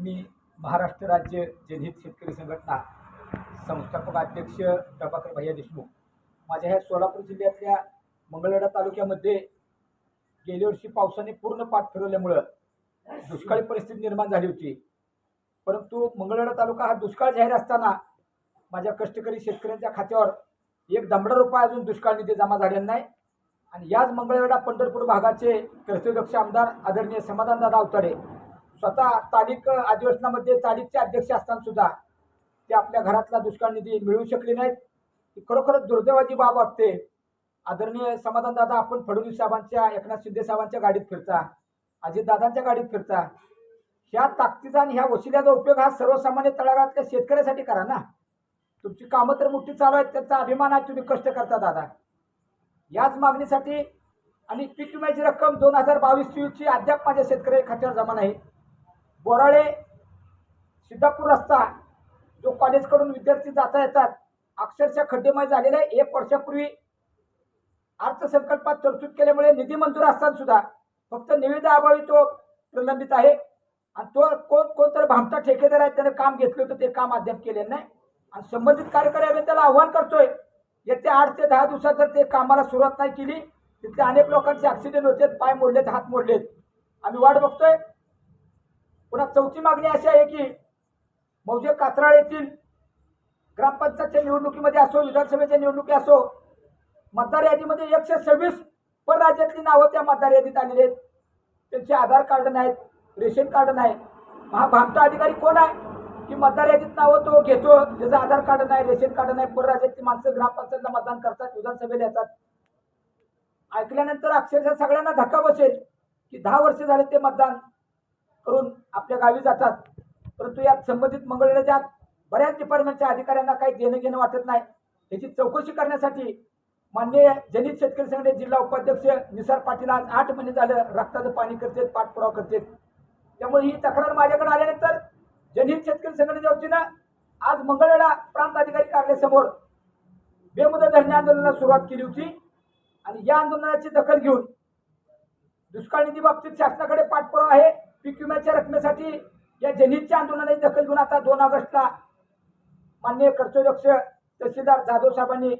मी महाराष्ट्र राज्य जनहित शेतकरी संघटना संस्थापक अध्यक्ष प्रभाकर भैया देशमुख माझ्या ह्या सोलापूर जिल्ह्यातल्या मंगळवेढा तालुक्यामध्ये गेल्या वर्षी पावसाने पूर्ण पाठ फिरवल्यामुळं दुष्काळी परिस्थिती निर्माण झाली होती. परंतु मंगळवेढा तालुका हा दुष्काळ जाहीर असताना माझ्या कष्टकरी शेतकऱ्यांच्या खात्यावर एक दमडा रुपये अजून दुष्काळ निधी जमा झालेला नाही आणि याच मंगळवेढा पंढरपूर भागाचे कर्तव्यक्ष आमदार आदरणीय समाधानदादा अवताडे स्वतः तालिक अधिवेशनामध्ये तालिकचे अध्यक्ष असताना सुद्धा ते आपल्या घरातला दुष्काळ निधी मिळवू शकले नाहीत. ही खरोखरच दुर्दैवाची बाब वाटते आदरणीय समाधानदादा आपण फडणवीस साहेबांच्या एकनाथ शिंदे साहेबांच्या गाडीत फिरता अजितदादांच्या गाडीत फिरता ह्या ताकदीचा आणि ह्या वशिल्याचा उपयोग हा सर्वसामान्य तळागाळातल्या शेतकऱ्यासाठी करा ना. तुमची कामं तर मोठी चालू आहेत त्यांचा अभिमान आहे तुम्ही कष्ट करता दादा. याच मागणीसाठी आणि पीक विम्याची रक्कम दोन हजार बावीस चोवीसची अद्याप माझ्या शेतकरी खात्यावर जमा नाही. बोराळे सिद्धापूर रस्ता जो कॉलेजकडून विद्यार्थी जाता येतात अक्षरशः खड्डेमय झालेला आहे. एक वर्षापूर्वी अर्थसंकल्पात तरतूद केल्यामुळे निधी मंजूर असताना सुद्धा फक्त निविदा अभावी तो प्रलंबित आहे. आणि तो कोण कोणतरी भामटा ठेकेदार आहे त्याने काम घेतलं होतं ते काम अद्याप केले नाही. आणि संबंधित कार्यकारी त्याला आव्हान करतोय येत्या आठ ते दहा दिवसात जर ते कामाला सुरुवात नाही केली तिथल्या अनेक लोकांचे ॲक्सिडेंट होते पाय मोडलेत हात मोडलेत. आम्ही वाट बघतोय. पुन्हा चौथी मागणी अशी आहे की मौजे कात्राळ येथील ग्रामपंचायतच्या निवडणुकीमध्ये असो विधानसभेच्या निवडणुकी असो मतदार यादीमध्ये एकशे सव्वीस परराज्यातली नावं त्या मतदार यादीत आलेली आहेत. त्यांचे आधार कार्ड नाहीत रेशन कार्ड नाही. हा भामटा अधिकारी कोण आहे? की मतदार यादीत नावं तो घेतो त्याचं आधार कार्ड नाही रेशन कार्ड नाही परराज्यातली माणसं ग्रामपंचायतला मतदान करतात विधानसभेला येतात. ऐकल्यानंतर अक्षरशः सगळ्यांना धक्का बसेल की दहा वर्ष झाले ते मतदान. करून आपल्या गावी जातात. परंतु यात संबंधित मंगळवेढ्याच्या बऱ्याच डिपार्टमेंटच्या अधिकाऱ्यांना काही देणं घेणं वाटत नाही याची चौकशी करण्यासाठी माननीय जनित शेतकरी संघटने जिल्हा उपाध्यक्ष निसार पाटील आज आठ महिने झालं रक्ताचं पाणी करतात पाठपुरावा करतात. त्यामुळे ही तक्रार माझ्याकडे आल्यानंतर जनित शेतकरी संघटनेच्या वतीनं आज मंगळवेळा प्रांत अधिकारी कार्यालयासमोर बेमुदत धरणे आंदोलनाला सुरुवात केली होती. आणि या आंदोलनाची दखल घेऊन दुष्काळ निधी बाबतीत शासनाकडे पाठपुरावा आहे. पीक विम्याच्या रकमेसाठी या जनहितच्या आंदोलनाची दखल घेऊन आता दोन ऑगस्टला माननीय कर्तव्यदक्ष तहसीलदार जाधव साहेबांनी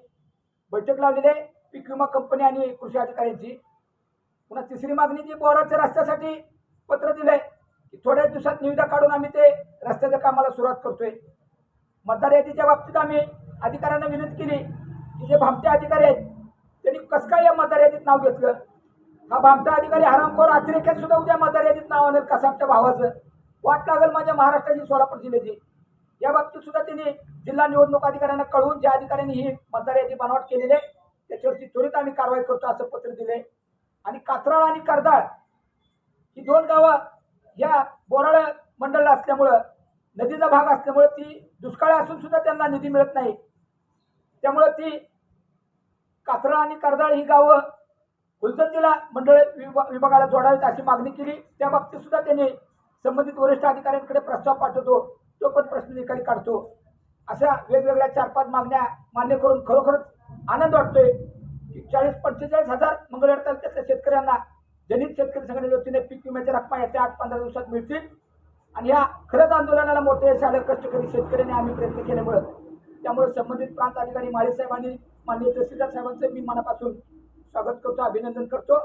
बैठक लावलेली आहे. पीक विमा कंपनी आणि कृषी अधिकाऱ्यांची. पुन्हा तिसरी मागणी जी बोराच्या रस्त्यासाठी पत्र दिलंय की थोड्या दिवसात निविदा काढून आम्ही ते रस्त्याच्या कामाला सुरुवात करतोय. मतदार यादीच्या बाबतीत आम्ही अधिकाऱ्यांना विनंती केली की जे भामटे अधिकारी आहेत त्यांनी कसं काय या मतदार यादीत नाव घेतलं? हा भामटा अधिकारी हरामखोर अतिरेक्यात सुद्धा उद्या मतदार यादीत नाव आणेल कसाबच्या भावाचं? वाट लागेल माझ्या महाराष्ट्राची सोलापूर जिल्ह्याची. या बाबतीत सुद्धा त्यांनी जिल्हा निवडणूक अधिकाऱ्यांना कळवून ज्या अधिकाऱ्यांनी ही मतदार यादी बनावट केलेली आहे त्याच्यावरती त्वरित आम्ही कारवाई करतो असं पत्र दिले आणि कात्राळ आणि करदाळ ही दोन गावं या बोराळ मंडळला असल्यामुळं नदीचा भाग असल्यामुळे ती दुष्काळ असून सुद्धा त्यांना निधी मिळत नाही. त्यामुळं ती कात्राळ आणि करदाळ ही गावं फुलचंदीला मंडळ विभा- विभागाला जोडावेत अशी मागणी केली. त्या बाबतीत सुद्धा त्यांनी संबंधित वरिष्ठ अधिकाऱ्यांकडे प्रस्ताव पाठवतो. तो पण प्रश्न निकाली काढतो. अशा वेगवेगळ्या चार पाच मागण्या मान्य करून खरोखरच आनंद वाटतोय की चाळीस पंचेचाळीस हजार मंगळवार तालुक्यातल्या शेतकऱ्यांना जनित शेतकरी संघटनेच्या वतीने पीक विम्याच्या रक्कम याच्या आठ पंधरा दिवसात मिळतील. आणि या खरंच आंदोलनाला मोठे यश आलं कष्टकरी शेतकऱ्यांनी आम्ही प्रयत्न केल्यामुळं त्यामुळे संबंधित प्रांत अधिकारी माळी साहेबांनी माननीय तहसीलदार साहेबांचं मी मनापासून स्वागत करतो अभिनंदन करतो.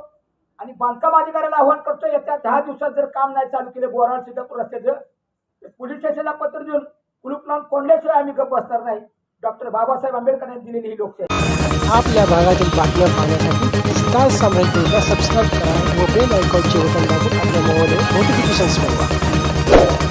आणि बांधकाम अधिकाऱ्याला आव्हान करतो येत्या दहा दिवसात जर काम नाही चालू केलं बोराळ सिद्धापूर रस्त्याचं तर पोलीस स्टेशनला पत्र देऊन कुलूप लावून कोंडल्याशिवाय आम्ही गप्प बसणार नाही. डॉक्टर बाबासाहेब आंबेडकर यांनी दिलेली ही लोकशाही. आपल्या भागातील बातम्या पाहण्यासाठी स्टार सम्राट सबस्क्राईब करा व बेल आयकॉनचे बटन दाबून आपल्या मोबाईल नोटिफिकेशन्स मिळवा